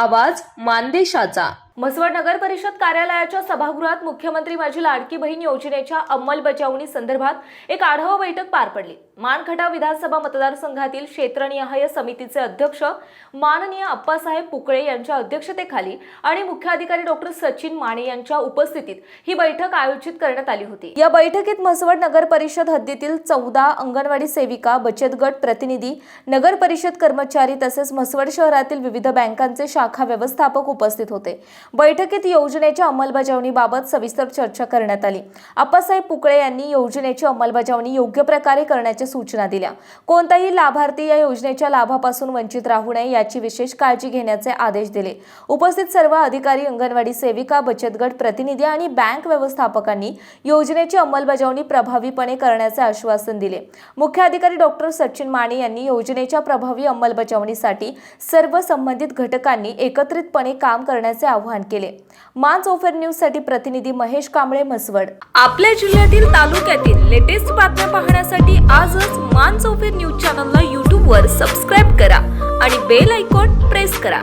आवाज मानदेशाचा. म्हसवड नगर परिषद कार्यालयाच्या सभागृहात मुख्यमंत्री माझी लाडकी बहीण योजनेच्या अंमलबजावणी संदर्भात एक आढावा बैठक पार पडली. मानखटा विधानसभा मतदारसंघातील क्षेत्रनिहाय समितीचे अध्यक्ष माननीय अप्पासाहेब पुकळे यांच्या अध्यक्षतेखाली आणि मुख्याधिकारी डॉक्टर सचिन माने यांच्या उपस्थितीत ही बैठक आयोजित करण्यात आली होती. या बैठकीत म्हसवड नगर परिषद हद्दीतील चौदा अंगणवाडी सेविका बचत गट प्रतिनिधी नगर परिषद कर्मचारी तसेच म्हसवड शहरातील विविध बँकांचे शाखा व्यवस्थापक उपस्थित होते. बैठकीत योजनेच्या अंमलबजावणीबाबत सविस्तर चर्चा करण्यात आली. आप्पासाहेब पुकळे यांनी योजनेची अंमलबजावणी योग्य प्रकारे करण्याच्या सूचना दिल्या. कोणताही लाभार्थी या योजनेच्या लाभापासून वंचित राहू नये याची विशेष काळजी घेण्याचे आदेश दिले. उपस्थित सर्व अधिकारी अंगणवाडी सेविका बचत गट प्रतिनिधी आणि बँक व्यवस्थापकांनी योजनेची अंमलबजावणी प्रभावीपणे करण्याचे आश्वासन दिले. मुख्य अधिकारी डॉक्टर सचिन माने यांनी योजनेच्या प्रभावी अंमलबजावणीसाठी सर्व संबंधित घटकांनी एकत्रितपणे काम करण्याचे आव्हान केले. मान ओफेर न्यूजसाठी प्रतिनिधी महेश कांबळे म्हसवड. आपल्या जिल्ह्यातील तालुक्यातील लेटेस्ट बातम्या पाहण्यासाठी आजच मान चौफेर न्यूज चॅनलला यूट्यूबवर सबस्क्राईब करा आणि बेल आयकॉन प्रेस करा.